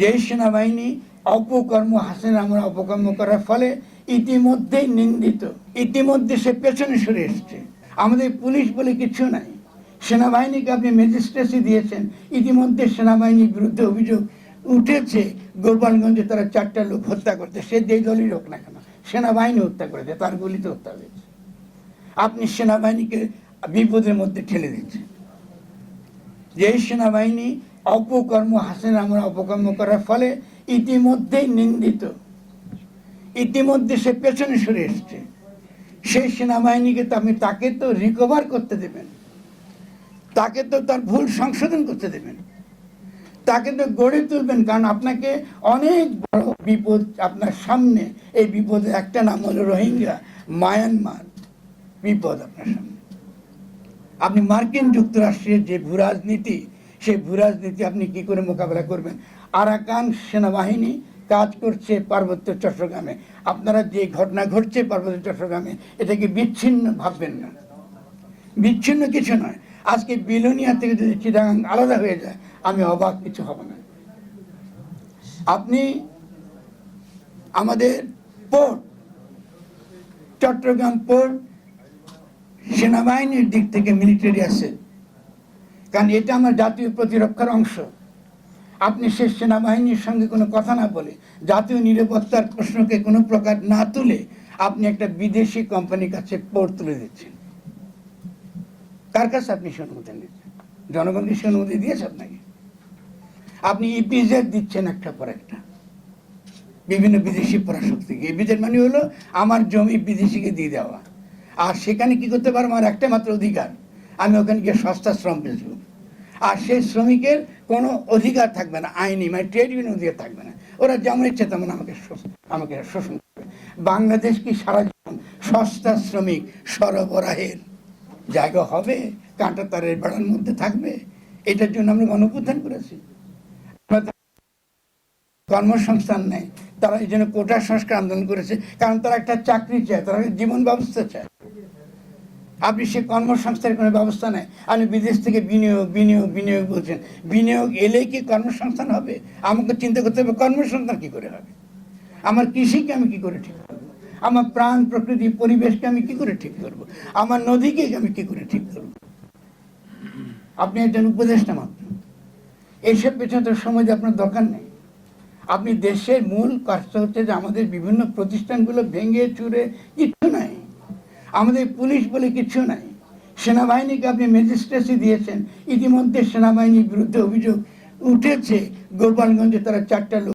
যে সেনাবাহিনী অপকর্ম, হাসিনা আমরা অপকর্ম করার ফলে ইতিমধ্যেই নিন্দিত। ইতিমধ্যে সে পেছনে সরে এসছে। আমাদের পুলিশ বলে কিছু নাই। সেনাবাহিনীকে আপনি ম্যাজিস্ট্রেসি দিয়েছেন, ইতিমধ্যে সেনাবাহিনীর বিরুদ্ধে অভিযোগ উঠেছে, গোপালগঞ্জে তারা চারটা লোক হত্যা করতে সে যে দলই হোক না কেন, সেনাবাহিনী হত্যা করেছে, তার গুলিতে হত্যা হয়েছে। আপনি সেনাবাহিনীকে বিপদের মধ্যে ঠেলে দিচ্ছেন যে সেনাবাহিনী অপকর্ম হাসিনা আমরা অপকর্ম করার ফলে ইতিমধ্যেই নিন্দিত। ইতিমধ্যে সে পেছনে সরে এসছে। সেই সেনাবাহিনীকে তো আপনি তাকে তো রিকভার করতে দেবেন। তাকে তো তার ভুল সংশোধন করতে দেবেন। তাকে তো গড়ে তুলবেন, কারণ আপনাকে অনেক বড় বিপদ আপনার সামনে। এই বিপদের একটা নাম হলো রোহিঙ্গা, মায়ানমার। বিপদ আপনার সামনে। আপনি মার্কিন যুক্তরাষ্ট্রের যে ভূরাজনীতি সেই ভূরাজনীতি আপনি কি করে মোকাবেলা করবেন? আরাকান সেনাবাহিনী কাজ করছে পার্বত্য চট্টগ্রামে। আপনারা যে ঘটনা ঘটছে পার্বত্য চট্টগ্রামে এটাকে বিচ্ছিন্ন ভাববেন না? বিচ্ছিন্ন কিছু নয়। আজকে বিলোনিয়া থেকে যদি চিটাগাং আলাদা হয়ে যায়, আমি অবাক কিছু হব না। আপনি আমাদের পোর্ট, চট্টগ্রাম পোর্ট সেনাবাহিনীর দিক থেকে মিলিটারি আছে কারণ এটা আমার জাতীয় প্রতিরক্ষার অংশ। আপনি সে সেনাবাহিনীর সঙ্গে কোনো কথা না বলে জাতীয় নিরাপত্তার প্রশ্নকে কোনো প্রকার না তুলে আপনি একটা বিদেশি কোম্পানির কাছে পোর্ট তুলে দিচ্ছেন। কার কাছে আপনি সে অনুমতি নিচ্ছেন? জনগণ কি সে অনুমতি দিয়েছে আপনাকে? আপনি ইপিজেড দিচ্ছেন একটা পর একটা। বিভিন্ন বিদেশি পরাশক্তিকে ইপিজেড মানে হলো আমার জমি বিদেশিকে দিয়ে দেওয়া। আর সেখানে কি করতে পারব? আমার একটা মাত্র অধিকার। আমি ওখানে গিয়ে সস্তা শ্রম বেচবো আর সেই শ্রমিকের কোনো অধিকার থাকবে না, আইনি মানে ট্রেড ইউনিয়ন অধিকার থাকবে না। ওরা যেমন ইচ্ছে তেমন আমাকে আমাকে শোষণ করবে। বাংলাদেশ কি সারা জীবন সস্তা শ্রমিক, সরবরাহের জায়গা হবে? কাঁটা তারের বেড়ার মধ্যে থাকবে? এটার জন্য আমরা গণপ্রধান করেছি। কর্মসংস্থান নেই। তারা এই জন্য কোটা সংস্কার আন্দোলন করেছে। কারণ তারা একটা চাকরি চায়, তারা জীবন ব্যবস্থা চায়। আপনি সে কর্মসংস্থানের কোনো ব্যবস্থা নেই। আপনি বিদেশ থেকে বিনিয়োগ বিনিয়োগ বিনিয়োগ বলছেন। বিনিয়োগ এলেই কি কর্মসংস্থান হবে? আমাকে চিন্তা করতে হবে কর্মসংস্থান কী করে হবে? আমার কৃষিকে আমি কী করে ঠিক করব? আমার প্রাণ, প্রকৃতি, পরিবেশকে আমি কী করে ঠিক করব? আমার নদীকে আমি কী করে ঠিক করব? আপনি একজন উপদেষ্টা মাত্র। এইসব পেছনে তো সময় আপনার দরকার নেই। আপনি দেশের মূল কাজটা হচ্ছে যে আমাদের বিভিন্ন প্রতিষ্ঠানগুলো ভেঙে চুরে আমাদের পুলিশ বলে কিছু নাই। সেনাবাহিনীকে আপনি ম্যাজিস্ট্রেসি দিয়েছেন। ইতিমধ্যে সেনাবাহিনীর বিরুদ্ধে অভিযোগ উঠেছে। গোপালগঞ্জে তারা চারটা লোক